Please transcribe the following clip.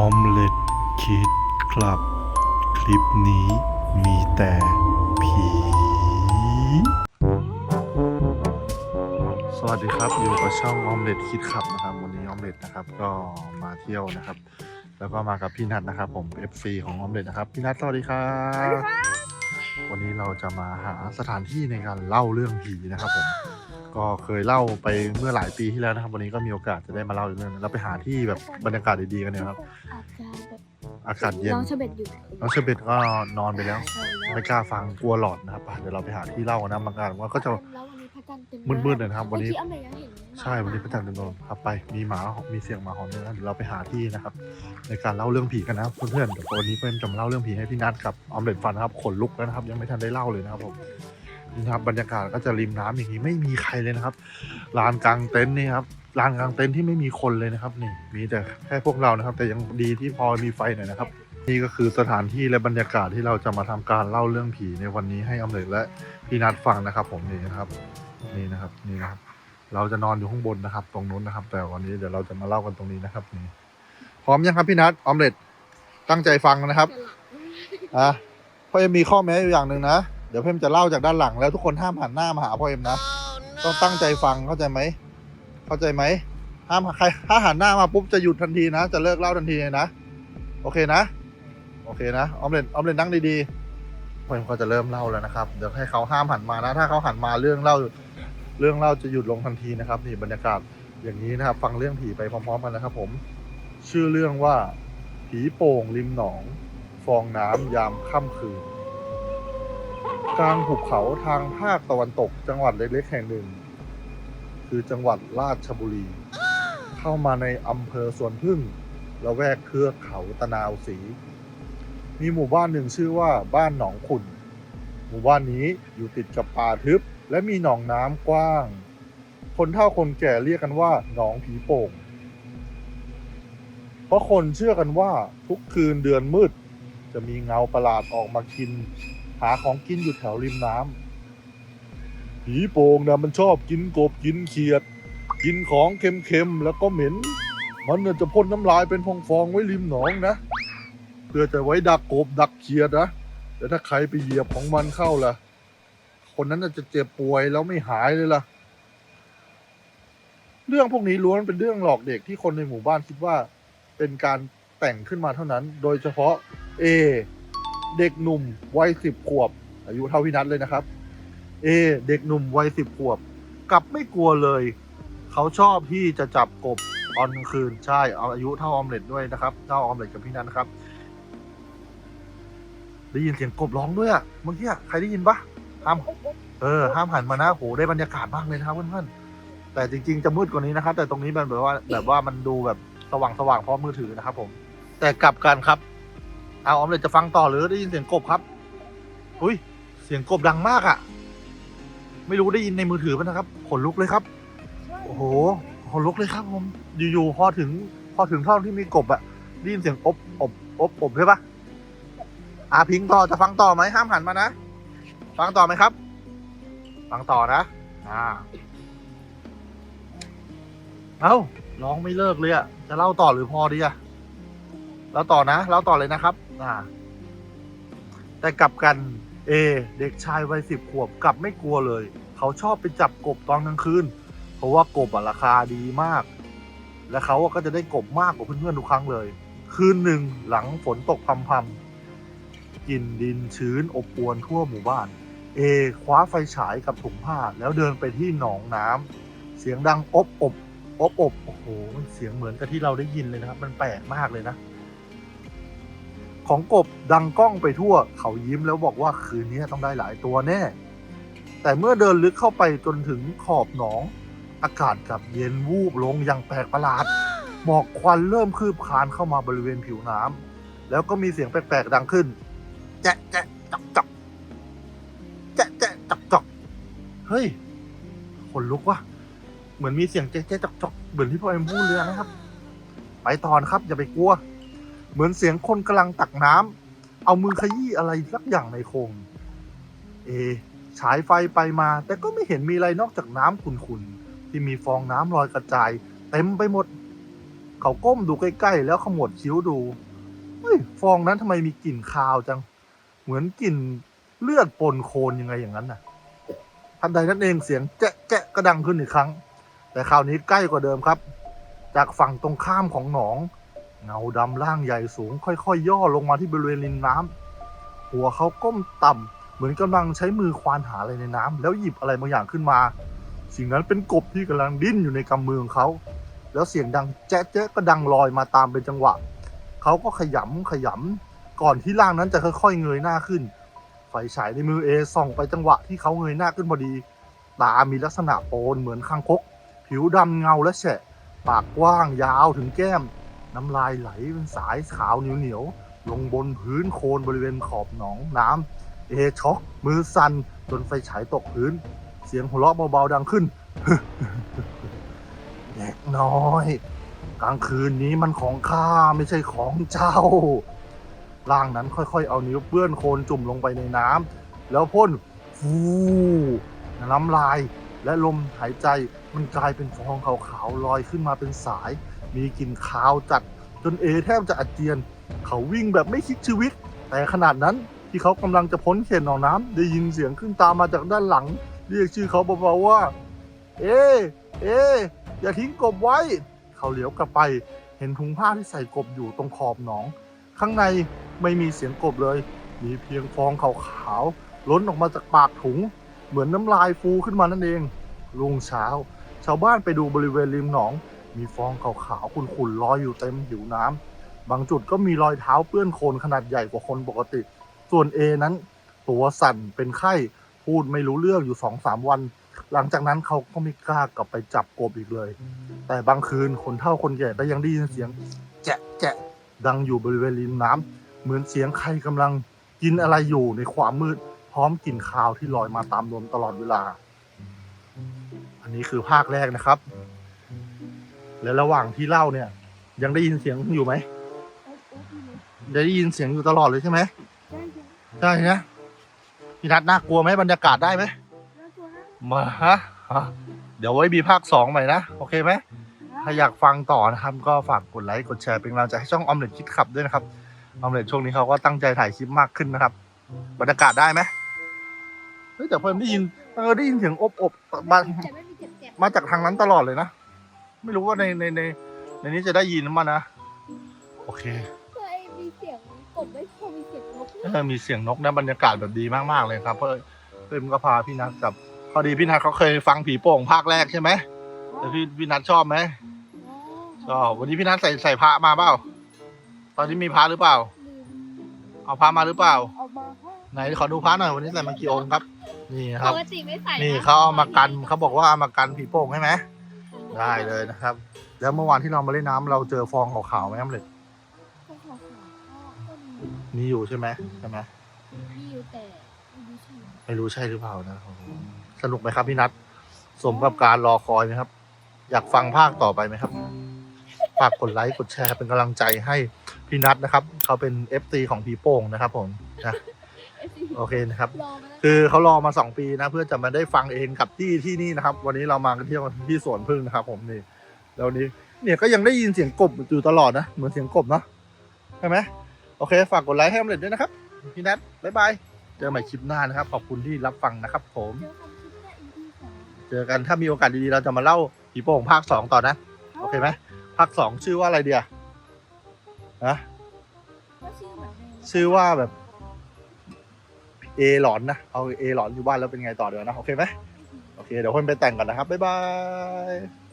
ออมเล็ตคิดครับ คลิปนี้มีแต่ผี สวัสดีครับ อยู่กับช่องออมเล็ตคิดขับนะครับ วันนี้ออมเล็ตนะครับ ก็มาเที่ยวนะครับ แล้วก็มากับพี่นัทนะครับ ผม FC ของออมเล็ตนะครับ พี่นัทสวัสดีครับวันนี้เราจะมาหาสถานที่ในการเล่าเรื่องผีนะครับผม ก็เคยเล่าไปเมื่อหลายปีที่แล้วนะครับ วันนี้ก็มีโอกาสจะได้มาเล่าอีกเรื่องหนึงเราไปหาที่แบบบรรยากาศดีๆกันเนี่ยครับ อาจจะแบบอากาศเย็น น้องเชเบตอยู่ไหนน้องเชอร์เบตก็นอนไปแล้วใช่แล้ว ไม่กล้าฟังกลัวหลอนนะครับไปเดี๋ยวเราไปหาที่เล่ากันนะบางการว่าก็จะ แล้ววันนี้พระจันทร์เต็มมืดๆหน่อยนะครับวันนี้เมื่อกี้อ้ำเลยยังเห็นหมาใช่วันนี้พระจันทร์เต็มดวงครับไปมีหมามีเสียงหมาหอนด้วยนะเดี๋ยวเราไปหาที่นะครับ ในการเล่าเรื่องผีกันนะเพื่อนๆเดี๋ยววันนี้เพื่อนจะมาเล่าเรื่องผีให้พี่นัทกับออมเล็ตฟันนะครับขนลุกแล้วนะครับ ยังไม่ทันได้เล่าเลยนะครับผม นี่นะครับบรรยากาศก็จะริมน้ำอย่างนี้ไม่มีใครเลยนะครับลานกลางเต็นท์นี่ครับลานกลางเต็นท์ที่ไม่มีคนเลยนะครับนี่มีแต่แค่พวกเรานะครับ แต่ยังดีที่พอมีไฟหน่อยนะครับ นี่ก็คือสถานที่และบรรยากาศที่เราจะมาทำการเล่าเรื่องผีในวันนี้ให้ออมเล็ตและพี่นัทฟังนะครับ ผมนี่นะครับนี่นะครับนี่นะครับ เราจะนอนอยู่ข้างบนนะครับ ตรงนู้นนะครับ แต่วันนี้เดี๋ยวเราจะมาเล่ากันตรงนี้นะครับนี่พร้อมยังครับพี่นัทออมเล็ตตั้งใจฟังนะครับจะหลับอะพ่อเอ็มมีข้อแม้อยู่อย่างหนึ่งนะ เดี๋ยวพ่อเอ็มจะเล่าจากด้านหลังแล้วทุกคนห้ามหันหน้ามาหาพ่อเอ็มนะ ต้องตั้งใจฟังเข้าใจไหม เข้าใจไหม ห้ามใครถ้าหันหน้ามาปุ๊บจะหยุดทันทีนะ จะเลิกเล่าทันทีเลยนะ โอเคนะ โอเคนะ ออมเล็ตออมเล็ตนั่งดีๆพ่อเอ็มก็จะเริ่มเล่าแล้วนะครับ เดี๋ยวให้เขาห้ามหันมานะ ถ้าเขาหันมาเรื่องเล่า เรื่องเล่าจะหยุดลงทันทีนะครับ นี่บรรยากาศอย่างนี้นะครับ ฟังเรื่องผีไปพร้อมๆกันนะครับ ผม ชื่อเรื่องว่า ผีโป่งริมหนอง ฟองน้ำยามค่ำคืน กลางหุบเขาทางภาคตะวันตก จังหวัดเล็กๆแห่งหนึ่ง คือจังหวัดราชบุรี เข้ามาในอำเภอสวนพึ่งละแวกเทือเขาตะนาวสี มีหมู่บ้านหนึ่งชื่อว่าบ้านหนองขุนหมู่บ้านนี้อยู่ติดกับป่าทึบ และมีหนองน้ำกว้าง คนเฒ่าคนแก่เรียกกันว่าหนองผีโป่ง เพราะคนเชื่อกันว่าทุกคืนเดือนมืด จะมีเงาประหลาดออกมากิน หาของกินอยู่แถวริมน้ำผีโป่งนะมันชอบกินกบกินเขียด กินของเค็มๆแล้วก็เหม็น มันน่ะจะพ่นน้ำลายเป็นฟองๆไว้ริมหนองนะ เพื่อจะไว้ดักกบดักเขียดนะแต่ถ้าใครไปเหยียบของมันเข้าล่ะ คนนั้นจะเจ็บป่วยแล้วไม่หายเลยล่ะ เรื่องพวกนี้ล้วนเป็นเรื่องหลอกเด็กที่คนในหมู่บ้านคิดว่า เป็นการแต่งขึ้นมาเท่านั้น โดยเฉพาะ เอ เด็กหนุ่มวัยสิบขวบ อายุเท่าพี่นัทเลยนะครับ เอ เด็กหนุ่มวัยสิบขวบกลับไม่กลัวเลย เขาชอบที่จะจับกบตอนกลางคืนใช่เอาอายุเท่าออมเล็ตด้วยนะครับเท่าออมเล็ตกับพี่นัทนะครับ ได้ยินเสียงกบร้องด้วยอะเมื่อกี้อะใครได้ยินปะห้ามเออห้ามหันมานะโหได้บรรยากาศมากเลยนะครับเพื่อนๆแต่จริง ๆ จะมืดกว่านี้นะครับ แต่ตรงนี้มันแบบว่าแบบว่ามันดูแบบสว่างสว่างๆเพราะมือถือนะครับ ผม แต่กลับกันครับ เอาออมเลยจะฟังต่อหรือได้ยินเสียงกบครับอุ้ยเสียงกบดังมากอะ่ะ ไม่รู้ได้ยินในมือถือป่ะนะครับขนลุกเลยครับ โอ้โหขนลุกเลยครับผมอยู่ๆพอถึง พอถึงท่อนที่มีกบอะได้ยินเสียงอบอบอบอบใช่ปะอ่าพิงต่อจะฟังต่อไหมห้ามหันมานะฟังต่อไหมครับ ฟังต่อนะอ่าเอ้าร้องไม่เลิกเลยอะจะเล่าต่อหรือพอดีอะ เล่าต่อนะเล่าต่อเลยนะครับ อ่า แต่กลับกัน เอ เด็กชายวัยสิบขวบกลับไม่กลัวเลย เขาชอบไปจับกบตอนกลางคืน เพราะว่ากบราคาดีมาก และเขาก็จะได้กบมากกว่าเพื่อนๆทุกครั้งเลย คืนหนึ่งหลังฝนตกพรำๆกลิ่นดินชื้นอบอวนทั่วหมู่บ้าน เอ คว้าไฟฉายกับถุงผ้า แล้วเดินไปที่หนองน้ำเสียงดังอบอบอบอบโอ้โหเสียงเหมือนกับที่เราได้ยินเลยนะครับ มันแปลกมากเลยนะ ของกบดังก้องไปทั่ว เขายิ้มแล้วบอกว่าคืนนี้ต้องได้หลายตัวแน่ แต่เมื่อเดินลึกเข้าไปจนถึงขอบหนอง อากาศกลับเย็นวูบลงอย่างแปลกประหลาด หมอกควันเริ่มคืบคานเข้ามาบริเวณผิวน้ำแล้วก็มีเสียงแปลกๆดังขึ้น แจ๊ะแจ๊ะจอกจอกแจ๊ะแจ๊ะจอกจอกเฮ้ยขนลุกว่ะเหมือนมีเสียงแจ๊ะแจอกจอกเหมือนที่พ่อเอ็มพูดเลยนะครับ ไปตอนครับอย่าไปกลัว เหมือนเสียงคนกำลังตักน้ำเอามือขยี้อะไรสักอย่างในโคงเอฉายไฟไปมา แต่ก็ไม่เห็นมีอะไรนอกจากน้ำขุ่นๆ ที่มีฟองน้ำลอยกระจาย เต็มไปหมด เขาก้มดูใกล้ๆ แล้วขมวดคิ้วดูเฮ้ยฟองนั้นทำไมมีกลิ่นคาวจัง เหมือนกลิ่นเลือดปนโคลนยังไงอย่างนั้นน่ะทันใดนั้นเองเสียงแจ๊ะแจ๊ะก็ดังขึ้นอีกครั้ง แต่คราวนี้ใกล้กว่าเดิมครับ จากฝั่งตรงข้ามของหนอง เงาดำร่างใหญ่สูง ค่อยๆย่อลงมาที่บริเวณริมน้ำหัวเขาก้มต่ำเหมือนกำลังใช้มือควานหาอะไรในน้ำแล้วหยิบอะไรบางอย่างขึ้นมา สิ่งนั้นเป็นกบที่กำลังดิ้นอยู่ในกำมือของเขาแล้วเสียงดังแจ๊ะแจ๊ะก็ดังลอยมาตามเป็นจังหวะเขาก็ขยำขยำก่อนที่ร่างนั้นจะค่อยๆเงยหน้าขึ้นไฟฉายในมือเอส่องไปจังหวะที่เขาเงยหน้าขึ้นพอดี ตามีลักษณะโปนเหมือนคางคก ผิวดำเงาและแฉะ ปากกว้างยาวถึงแก้ม น้ำลายไหลเป็นสายขาวเหนียวๆลงบนพื้นโคลนบริเวณขอบหนองน้ำเอช็อกมือสั่นจนไฟฉายตกพื้น เสียงหัวเราะเบาๆดังขึ้นเด็กน้อย กลางคืนนี้มันของข้าไม่ใช่ของเจ้า ร่างนั้นค่อยๆ เอานิ้วเปื้อนโคลนจุ่มลงไปในน้ำแล้วพ่นฟูน้ำลายและลมหายใจ มันกลายเป็นฟองขาวๆลอยขึ้นมาเป็นสาย มีกลิ่นคาวจัดจนเอแทบจะอาเจียน เขาวิ่งแบบไม่คิดชีวิต แต่ขนาดนั้นที่เขากำลังจะพ้นเขตหนองน้ำได้ยินเสียงขึ้นตามมาจากด้านหลัง เรียกชื่อเขาเบาๆว่า เอ เอ อย่าทิ้งกบไว้ เขาเหลียวกลับไป เห็นถุงผ้าที่ใส่กบอยู่ตรงขอบหนอง ข้างในไม่มีเสียงกบเลย มีเพียงฟองขาวๆล้นออกมาจากปากถุง เหมือนน้ำลายฟูขึ้นมานั่นเองรุ่งเช้า ชาวบ้านไปดูบริเวณริมหนอง มีฟองขาวๆขุ่นๆลอยอยู่เต็มผิวน้ำบางจุดก็มีรอยเท้าเปื้อนโคลนขนาดใหญ่กว่าคนปกติ ส่วนเอนั้น ตัวสั่นเป็นไข้พูดไม่รู้เรื่องอยู่สองสามวัน หลังจากนั้นเขาก็ไม่กล้ากลับไปจับกบอีกเลย แต่บางคืนคนเฒ่าคนแก่ก็ยังได้ยินเสียง แจะแจะดังอยู่บริเวณริมน้ำเหมือนเสียงใครกำลังกินอะไรอยู่ในความมืด พร้อมกลิ่นคาวที่ลอยมาตามลมตลอดเวลา นนี้คือภาคแรกนะครับ และระหว่างที่เล่าเนี่ย ยังได้ยินเสียงอยู่ไหมโอ๊ะโอ๊ะพี่เล็กได้ยินเสียงอยู่ตลอดเลยใช่ไหมได้ยังได้นะพี่นัทน่ากลัวไหมบรรยากาศได้ไหมน่ากลัวนะมาฮะฮะเดี๋ยวไว้มีภาคสองใหม่นะโอเคไหมถ้าอยากฟังต่อนะครับ ก็ฝากกดไลค์กดแชร์เป็นกำลังใจให้ช่องออมเล็ตคิดขับด้วยนะครับออมเล็ตช่วงนี้เขาก็ตั้งใจถ่ายคลิปมากขึ้นนะครับ บรรยากาศได้ไหมเฮ้ยแต่เพิ่มได้ยินเออได้ยินเสียงอบอบมาแต่ไม่มีเจ็บเจ็บมาจากทางนั้นตลอดเลยนะ ไม่รู้ว่าในในในในนี้จะได้ยินมั้ยนะ โอเคเคยมีเสียงกบไม่พอมีเสียงนกเออมีเสียงนกนะบรรยากาศแบบดีมากๆเลยครับเพื่อเพิ่มก็พาพี่นัทกับพอดีพี่นัทเขาเคยฟังผีโป่งภาคแรกใช่ไหมแต่พี่พี่นัทชอบไหมชอบวันนี้พี่นัทใส่ใส่พระมาเปล่า ตอนนี้มีพระหรือเปล่าลืมเอาพระมาหรือเปล่า เอามาให้ไหนขอดูพระหน่อยวันนี้ใส่มากี่องค์ครับ นี่คปรับ กติไม่ใส่ะนี่เขาเอามากันเขาบอกว่าเอามากันผีโป่งใช่ไหมได้เลยนะครับ แล้วเมื่อวานที่เรามาเล่นน้ำเราเจอฟองขาวๆไหมครับเลยพวกขาวๆก็ก็มีมีอยู่ใช่ไหมใช่ไหมมีอยู่แต่ไม่รู้ใช่ไหมไม่รู้ใช่หรือเปล่านะโอ้โหสนุกไหมครับพี่นัทสมกับการรอคอยไหมครับ อยากฟังภาคต่อไปไหมครับฝากกดไลค์กดแชร์เป็นกำลังใจให้พี่นัทนะครับเขาเป็น FC ของผีโป่งนะครับผมนะเอ้ยสิ โอเคนะครับ รอมาแล้วคือเขารอมาสองปีนะเพื่อจะมาได้ฟังเองกับที่ที่นี่นะครับ วันนี้เรามากันเที่ยวที่สวนพึ่งนะครับ ผมนี่แล้วนี้เนี่ยก็ยังได้ยินเสียงกบอยู่ตลอดนะเหมือนเสียงกบเนาะใช่ไหมโอเค ฝากกดไลค์ให้ออมเล็ตด้วยนะครับพี่นัทบ๊ายบายเจอใหม่คลิปหน้านะครับ ขอบคุณที่รับฟังนะครับ ผม เจอกันคลิปหน้า EP สองเจอกันถ้ามีโอกาสดีๆเราจะมาเล่าผีโป่งภาคสองต่อนะโอเคไหมภาคสองชื่อว่าอะไรเดียนะก็ชื่อเหมือนเดิมชื่อว่าแบบ เอหลอนนะเอาเอหลอนอยู่บ้านแล้วเป็นไงต่อเดี๋ยวนะโอเคไหมโอเคเดี๋ยวคนไปแต่งก่อนนะครับบ๊ายบาย